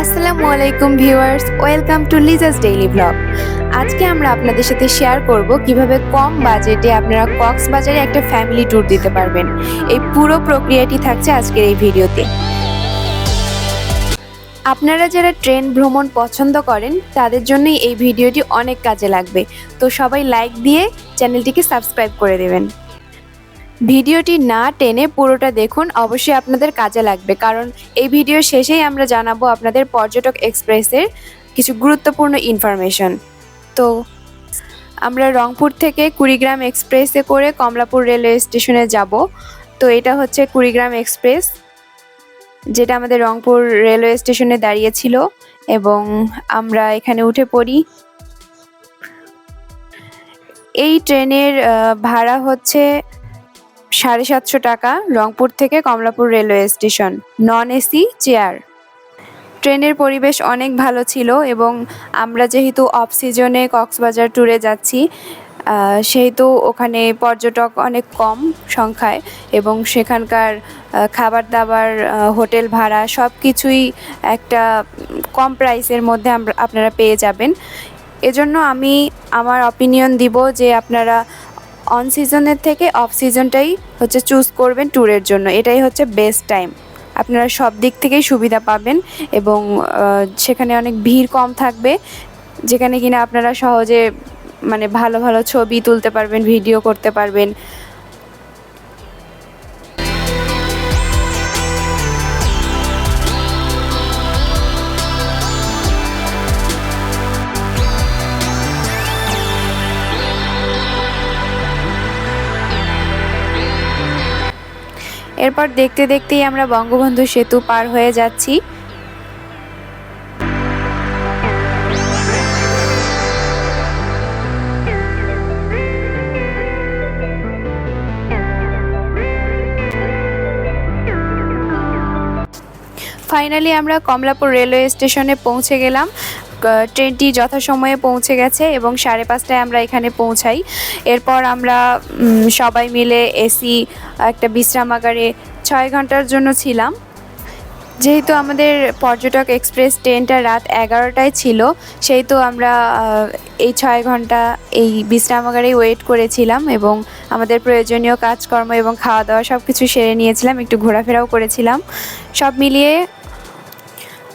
আসসালামু আলাইকুম viewers, welcome to Liza's daily blog. আজকে আমরা আপনাদের সাথে শেয়ার করব কীভাবে কম বাজেটে আপনারা কক্সবাজারে একটা ফ্যামিলি ট্যুর দিতে পারবেন। এই পুরো প্রক্রিয়াটি থাকছে আজকের এই ভিডিওতে। আপনারা যারা ট্রেন ভ্রমণ পছন্দ করেন, তাদের জন্যই এই ভিডিওটি অনেক কাজে লাগবে। তো সবাই লাইক দিয়ে চ্যানেলটিকে সাবস্ক্রাইব করে দেবেন। ভিডিওটি না টেনে পুরোটা দেখুন, অবশ্যই আপনাদের কাজে লাগবে। কারণ এই ভিডিও শেষেই আমরা জানাব আপনাদের পর্যটক এক্সপ্রেসের কিছু গুরুত্বপূর্ণ ইনফরমেশন। তো আমরা রংপুর থেকে কুড়িগ্রাম এক্সপ্রেসে করে কমলাপুর রেলওয়ে স্টেশনে যাব। তো এটা হচ্ছে কুড়িগ্রাম এক্সপ্রেস, যেটা আমাদের রংপুর রেলওয়ে স্টেশনে দাঁড়িয়েছিল এবং আমরা এখানে উঠে পড়ি। এই ট্রেনের ভাড়া হচ্ছে সাড়ে সাতশো টাকা রংপুর থেকে Kamalapur railway station non AC chair ট্রেনের পরিবেশ অনেক ভালো ছিল এবং আমরা যেহেতু অফ সিজনে কক্সবাজার ট্যুরে যাচ্ছি সেহেতু ওখানে পর্যটক অনেক কম সংখ্যায় এবং সেখানকার খাবার দাবার হোটেল ভাড়া সব কিছুই একটা কম প্রাইসের মধ্যে আপনারা পেয়ে যাবেন। এজন্য আমি আমার অপিনিয়ন দিব যে আপনারা অন সিজনের থেকে অফ সিজনটাই হচ্ছে চুজ করবেন ট্যুরের জন্য। এটাই হচ্ছে বেস্ট টাইম আপনারা সব দিক থেকেই সুবিধা পাবেন এবং সেখানে অনেক ভিড় কম থাকবে, যেখানে কিনা আপনারা সহজে মানে ভালো ভালো ছবি তুলতে পারবেন ভিডিও করতে পারবেন। এরপর দেখতে দেখতেই আমরা বঙ্গবন্ধু সেতু পার হয়ে যাচ্ছি। ফাইনালি আমরা কমলাপুর রেলওয়ে স্টেশনে পৌঁছে গেলাম। ট্রেনটি যথাসময়ে পৌঁছে গেছে এবং সাড়ে পাঁচটায় আমরা এখানে পৌঁছাই। এরপর আমরা সবাই মিলে এসি একটা বিশ্রামাগারে ছয় ঘণ্টার জন্য ছিলাম। যেহেতু আমাদের পর্যটক এক্সপ্রেস ট্রেনটা রাত এগারোটায় ছিল, সেহেতু আমরা এই ছয় ঘণ্টা এই বিশ্রামাগারেই ওয়েট করেছিলাম এবং আমাদের প্রয়োজনীয় কাজকর্ম এবং খাওয়া দাওয়া সব কিছু সেরে নিয়েছিলাম, একটু ঘোরাফেরাও করেছিলাম। সব মিলিয়ে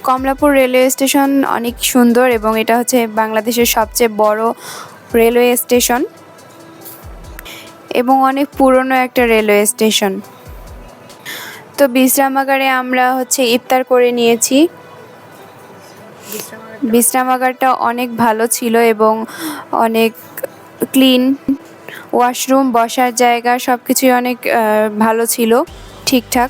কমলাপুর রেলওয়ে স্টেশন অনেক সুন্দর এবং এটা হচ্ছে বাংলাদেশের সবচেয়ে বড় রেলওয়ে স্টেশন এবং অনেক পুরনো একটা রেলওয়ে স্টেশন। তো বিশ্রামাগারে আমরা হচ্ছে ইফতার করে নিয়েছি। বিশ্রামাগারটা? অনেক ভালো ছিল এবং অনেক ক্লিন। ওয়াশরুম বসার জায়গা সব কিছুই অনেক ভালো ছিল ঠিকঠাক।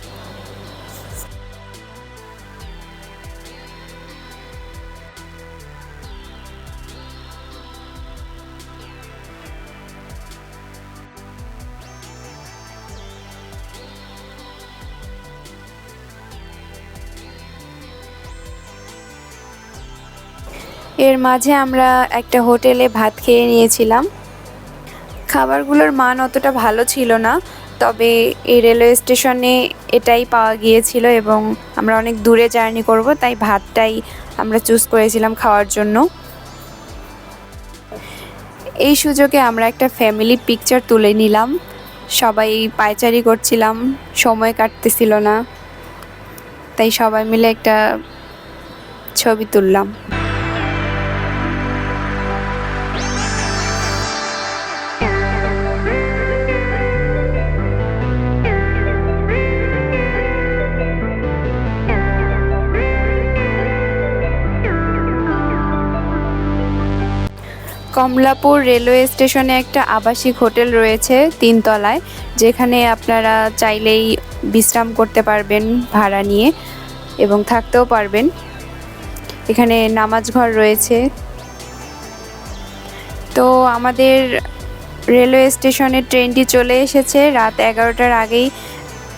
এর মাঝে আমরা একটা হোটেলে ভাত খেয়ে নিয়েছিলাম। খাবারগুলোর মান অতটা ভালো ছিল না, তবে এই রেলওয়ে স্টেশনে এটাই পাওয়া গিয়েছিল এবং আমরা অনেক দূরে জার্নি করব, তাই ভাতটাই আমরা চুজ করেছিলাম খাওয়ার জন্য। এই সুযোগে আমরা একটা ফ্যামিলি পিকচার তুলে নিলাম। সবাই পায়চারি করছিলাম, সময় কাটতেছিল না, তাই সবাই মিলে একটা ছবি তুললাম। কমলাপুর রেলওয়ে স্টেশনে একটা আবাসিক হোটেল রয়েছে তিনতলায়, যেখানে আপনারা চাইলেই বিশ্রাম করতে পারবেন ভাড়া নিয়ে এবং থাকতেও পারবেন। এখানে নামাজ ঘর রয়েছে। তো আমাদের রেলওয়ে স্টেশনে ট্রেনটি চলে এসেছে, রাত এগারোটার আগেই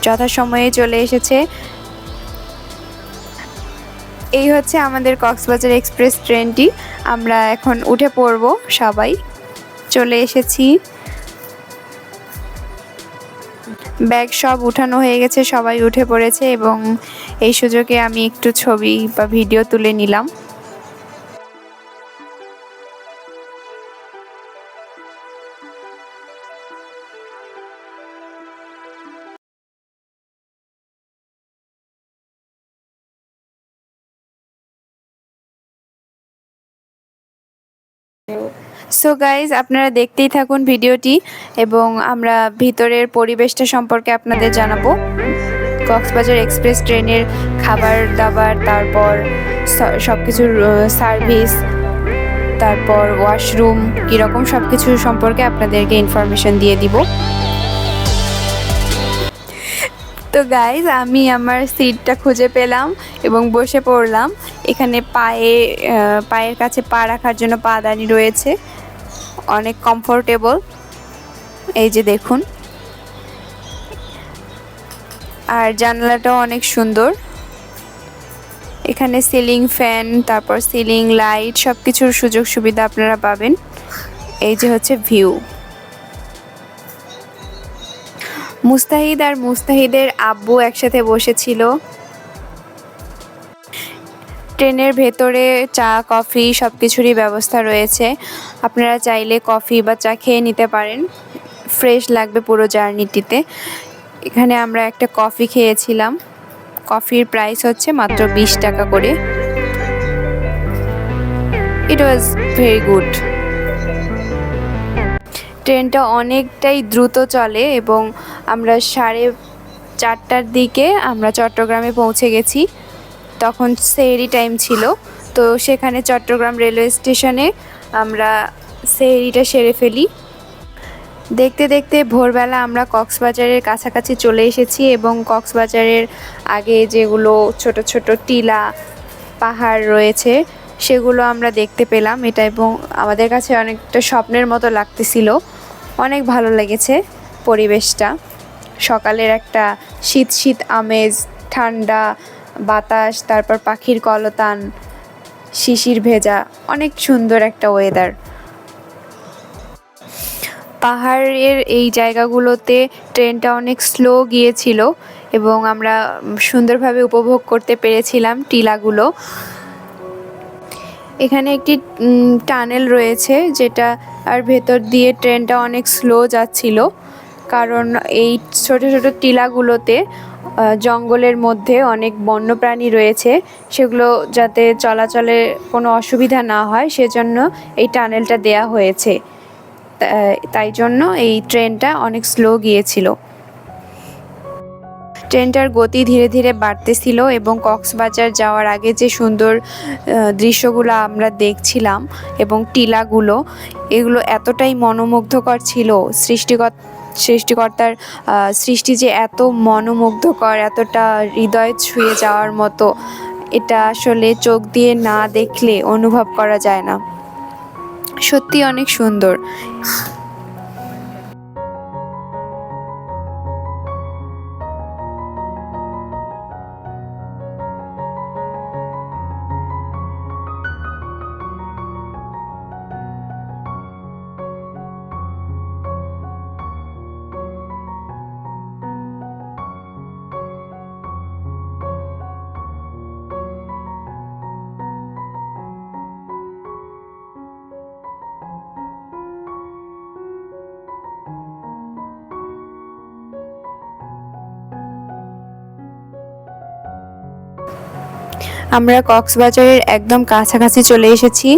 যথাসময়ে চলে এসেছে। এই হচ্ছে আমাদের কক্সবাজার এক্সপ্রেস ট্রেনটি। আমরা এখন উঠে পড়ব সবাই। চলে এসেছি। ব্যাগ সব উঠানো হয়ে গেছে, সবাই উঠে পড়েছে এবং এই সুযোগে আমি একটু ছবি বা ভিডিও তুলে নিলাম। সো গাইজ আপনারা দেখতেই থাকুন ভিডিওটি এবং আমরা ভিতরের পরিবেশটা সম্পর্কে আপনাদের জানাব। কক্সবাজার এক্সপ্রেস ট্রেনের খাবার দাবার, তারপর সব কিছুর সার্ভিস তারপর ওয়াশরুম কীরকম সব কিছু সম্পর্কে আপনাদেরকে ইনফরমেশন দিয়ে দিব। তো গাইজ আমি আমার সিটটা খুঁজে পেলাম এবং বসে পড়লাম। এখানে পায়ে পায়ের কাছে পা রাখার জন্য পাদানি রয়েছে। অনেক কমফোর্টেবল এই যে দেখুন। আর জানলাটাও অনেক সুন্দর। এখানে সিলিং ফ্যান তারপর সিলিং লাইট সব কিছুর সুযোগ সুবিধা আপনারা পাবেন। এই যে হচ্ছে ভিউ মুস্তাহিদ আর মুস্তাহিদের আব্বু একসাথে বসেছিল। ট্রেনের ভেতরে চা, কফি সব কিছুরই ব্যবস্থা রয়েছে। আপনারা চাইলে কফি বা চা খেয়ে নিতে পারেন। ফ্রেশ লাগবে পুরো জার্নিটিতে। এখানে আমরা একটা কফি খেয়েছিলাম। কফির প্রাইস হচ্ছে মাত্র বিশ টাকা করে। ইট ওয়াজ ভেরি গুড ট্রেনটা অনেকটাই দ্রুত চলে এবং আমরা সাড়ে চারটার দিকে আমরা চট্টগ্রামে পৌঁছে গেছি। তখন সেহেরি টাইম ছিল। তো সেখানে চট্টগ্রাম রেলওয়ে স্টেশনে আমরা সেহেরিটা সেরে ফেলি। দেখতে দেখতে ভোরবেলা আমরা কক্সবাজারের কাছাকাছি চলে এসেছি এবং কক্সবাজারের আগে যেগুলো ছোট ছোট টিলা পাহাড় রয়েছে, সেগুলো আমরা দেখতে পেলাম। এটা এবং আমাদের কাছে অনেকটা স্বপ্নের মতো লাগতেছিল। অনেক ভালো লেগেছে পরিবেশটা। সকালের একটা শীত শীত আমেজ, ঠান্ডা বাতাস, তারপর পাখির কলতান, শিশির ভেজা, অনেক সুন্দর একটা ওয়েদার পাহাড়ের এই জায়গাগুলোতে ট্রেনটা অনেক স্লো গিয়েছিল এবং আমরা সুন্দরভাবে উপভোগ করতে পেরেছিলাম টিলাগুলো। এখানে একটি টানেল রয়েছে যেটা, আর ভেতর দিয়ে ট্রেনটা অনেক স্লো যাচ্ছিল। কারণ এই ছোট ছোট টিলাগুলোতে জঙ্গলের মধ্যে অনেক বন্যপ্রাণী রয়েছে। সেগুলো যাতে চলাচলে কোনো অসুবিধা না হয়, সেজন্য এই টানেলটা দেয়া হয়েছে। তাই জন্য এই ট্রেনটা অনেক স্লো গিয়েছিল। ট্রেনটার গতি ধীরে ধীরে বাড়তেছিল এবং কক্সবাজার যাওয়ার আগে যে সুন্দর দৃশ্যগুলো আমরা দেখছিলাম এবং টিলাগুলো, এগুলো এতটাই মনোমুগ্ধকর ছিল সৃষ্টিকর সৃষ্টিকর্তার সৃষ্টি যে এত মনোমুগ্ধকর, এতটা হৃদয় ছুঁয়ে যাওয়ার মতো, এটা আসলে চোখ দিয়ে না দেখলে অনুভব করা যায় না। সত্যি অনেক সুন্দর। আমরা কক্সবাজারের একদম কাছাকাছি চলে এসেছি।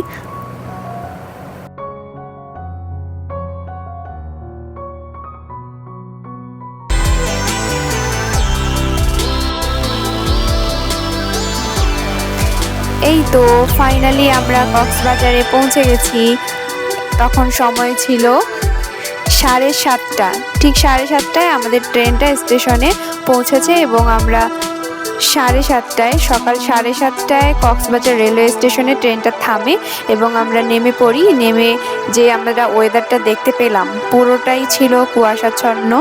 এই তো ফাইনালি আমরা কক্সবাজারে পৌঁছে গেছি। তখন সময় ছিল সাড়ে সাতটা। ঠিক সাড়ে সাতটায় আমাদের ট্রেনটা স্টেশনে পৌঁছেছে এবং আমরা সাড়ে সাতটায়, সকাল সাড়ে সাতটায় কক্সবাজার রেলওয়ে স্টেশনে ট্রেনটা থামে এবং আমরা নেমে পড়ি। নেমে যে আমরা ওয়েদারটা দেখতে পেলাম, পুরোটাই ছিল কুয়াশাচ্ছন্ন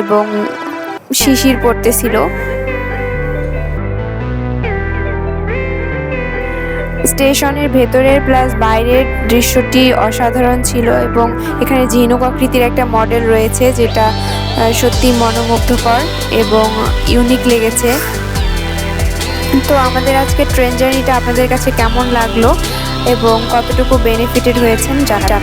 এবং শিশির পড়তেছিল। স্টেশনের ভেতরের প্লাস বাইরের দৃশ্যটি অসাধারণ ছিল এবং এখানে ঝিনুক আকৃতির একটা মডেল রয়েছে যেটা সত্যি মনোমুগ্ধকর এবং ইউনিক লেগেছে। তো আমাদের আজকে ট্রেন জার্নিটা আপনাদের কাছে কেমন লাগল এবং কতটুকু বেনিফিটেড হয়েছেন জানা